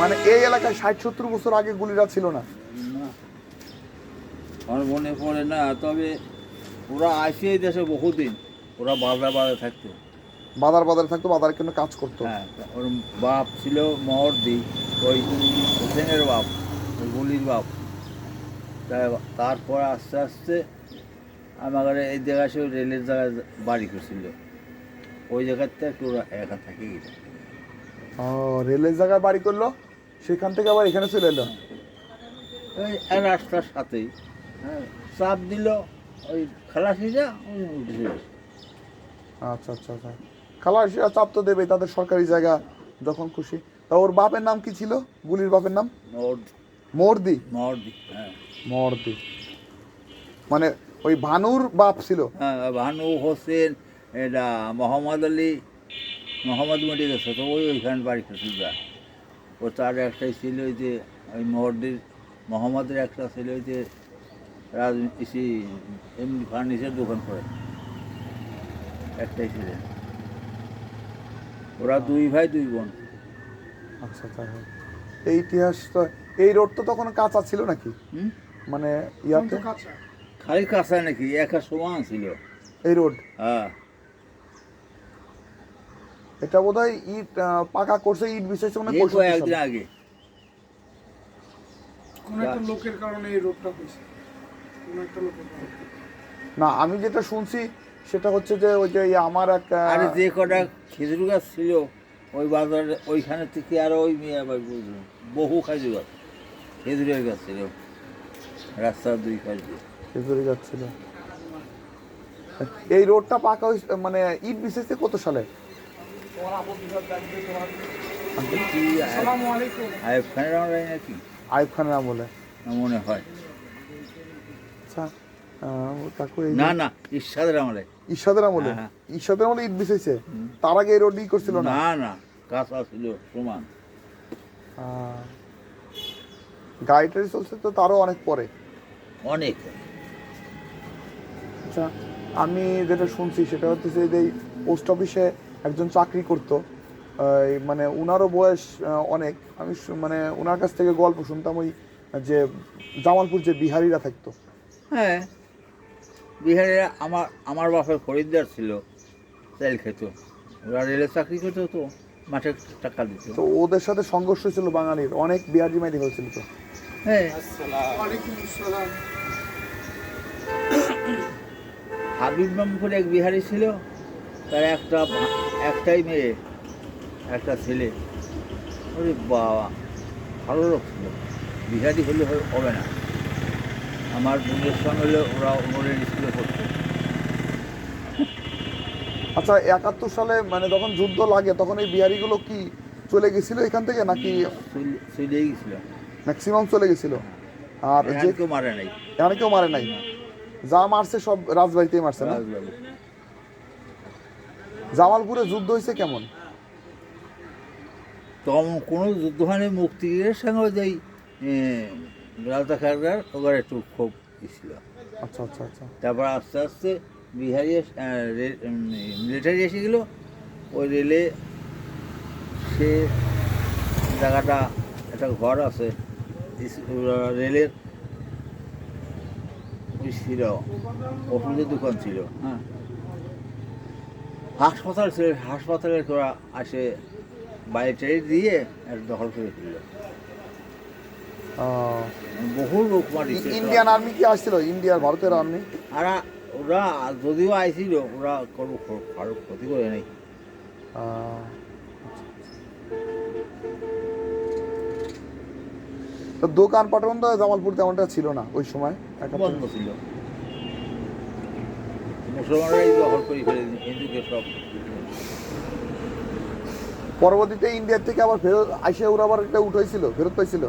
মানে এই এলাকায় ষাট সত্তর বছর আগে গুলিরা ছিল না। আমার মনে পড়ে না তবে ওরা আসে এই দেশে বহুদিন ওরা বাধা বাধা থাকতো। বাজার বাজারে থাকতো বাজারে কিন্তু কাজ করতো। হ্যাঁ ওর বাপ ছিল মহর্দি ওই হোসেনের বাপ ওই গুলির বাপ। তারপর আস্তে আস্তে আমার এই জায়গায় সে রেলের জায়গায় বাড়ি করছিল। ওই জায়গাতে একটু একা থাকে। ও রেলের জায়গায় বাড়ি করল? সেখান থেকে আবার এখানে চলে এলো? ওই এক রাস্তার সাথেই। হ্যাঁ, চাপ দিল ওই খালাসিরা আচ্ছা আচ্ছা আচ্ছা। খালাসিরা চাপ তো দেবে তাদের সরকারি জায়গা যখন খুশি। তা ওর বাপের নাম কি ছিল? গুলির বাপের নাম? মর্দি। মহর্দি হ্যাঁ। মর্দি। মানে ওই ভানুর বাপ ছিল? হ্যাঁ ভানু হোসেন এটা মোহাম্মদ আলী মোহাম্মদ মরে গেছে তো ওই ওইখানে বাড়ি করছিল ও তার একটাই ছিল ওই যে ওই মহর্দির মোহাম্মদের একটা ছিল ওই যে রাজনীতি এমনি ফার্নিচার দোকান করে। একটাই ছিল। ওরা দুই ভাই দুই বোন। আচ্ছা হ্যাঁ। এই ইতিহাস তো এই রোড তো তখন কাঁচা ছিল নাকি? মানে ইয়াতে? খালি কাঁচা নাকি একা সমান ছিল। এই রোড? হ্যাঁ। এটা বোধহয় ইট পাকা করছে ইট বিশেষ এই পঁয়ষট্টি কয়েকদিন সালে। আগে। কোন একটা লোকের কারণে এই রোগটা হয়েছে। কোন একটা লোকের না আমি যেটা শুনছি সেটা হচ্ছে যে ওই যে আমার এক আরে যে কটা খেজুর গাছ ছিল ওই বাজারে ওইখানে থেকে আরও ওই মেয়ে আবার বুঝলো বহু খেজুর গাছ। খেজুরের গাছ ছিল। রাস্তার দুই পাশ খেজুরি যাচ্ছিল এই রোডটা পাকা মানে ইট বিশেষ কত সালে? আয়ব খানের আমরা নাকি? আইব খানের আমলে আমার মনে হয়। আচ্ছা না না আমলে। আমলে? হ্যাঁ। ঈশাদের আমলে ইট বিছেছে তার আগে এই রোড ই করছিল না? না না কাঁচা ছিল সমান আহ, গাড়ি টাড়ি চলছে তো তারও অনেক পরে। অনেক। আচ্ছা আমি যেটা শুনছি সেটা হচ্ছে যে এই পোস্ট অফিসে একজন চাকরি করতো মানে উনারও বয়স অনেক। আমি মানে ওনার কাছ থেকে গল্প শুনতাম ওই যে জামালপুর যে বিহারিরা থাকতো। হ্যাঁ। বিহারে আমার আমার বাপের খরিদ্দার ছিল তেল খেত। ওরা রেলের চাকরি করতো তো মাঠে টাকা দিত। তো ওদের সাথে সংঘর্ষ ছিল বাঙালির অনেক বিহারি মাইরি হয়েছিল তো। হ্যাঁ। হাবিব মামু করে এক বিহারি ছিল তার একটা একটাই মেয়ে একটা ছেলে। ওরে বাবা ভালো লোক ছিল। বিহারি হলে হবে না। আমার বোনের সঙ্গে হলে ওরা ওনের স্কুলে পড়তো। আচ্ছা একাত্তর সালে মানে যখন যুদ্ধ লাগে তখন এই বিহারিগুলো কি চলে গেছিল এখান থেকে নাকি চলে- গেছিল। ম্যাক্সিমাম চলে গেছিল? আর যে কেউ মারে নাই। এখানে কেউ মারে নাই? যা মারছে সব রাজবাড়িতেই মারছে না। জামালপুরে যুদ্ধ হয়েছে কেমন? তখন কোনো যুদ্ধ হয়নি মুক্তির সঙ্গে যাই রাজা খারগার ওবার একটু খুব ছিল আচ্ছা আচ্ছা আচ্ছা। তারপর আস্তে আস্তে বিহারি মিলিটারি এসে গেল। ওই রেলে সে জায়গাটা একটা ঘর আছে রেলের ছিল ওষুধের দোকান ছিল হ্যাঁ। হাসপাতাল ছিল হাসপাতালে ওরা আসে বাইরে টাইরে দিয়ে দখল করে ফেলল বহু লোক মারিছে ইন্ডিয়ান আর্মি কি আসছিল? ইন্ডিয়ার ভারতের আর্মি? আর ওরা যদিও আইছিল ওরা কোনো কারও ক্ষতি করে নাই। দোকান পাটন তো জামালপুর তেমনটা ছিল না ওই সময়? একটা বন্ধ ছিল। মুসলমানরাই দখল করে ফেলে হিন্দুকে সব। পরবর্তীতে ইন্ডিয়ার থেকে আবার ফেরত আসে ওরা আবার একটা উঠাইছিল ফেরত পাইছিল।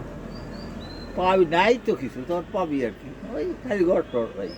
পাবি নাই তো কিছু তোর পাবি আর কি। ওই খালি ঘর টর ভাই।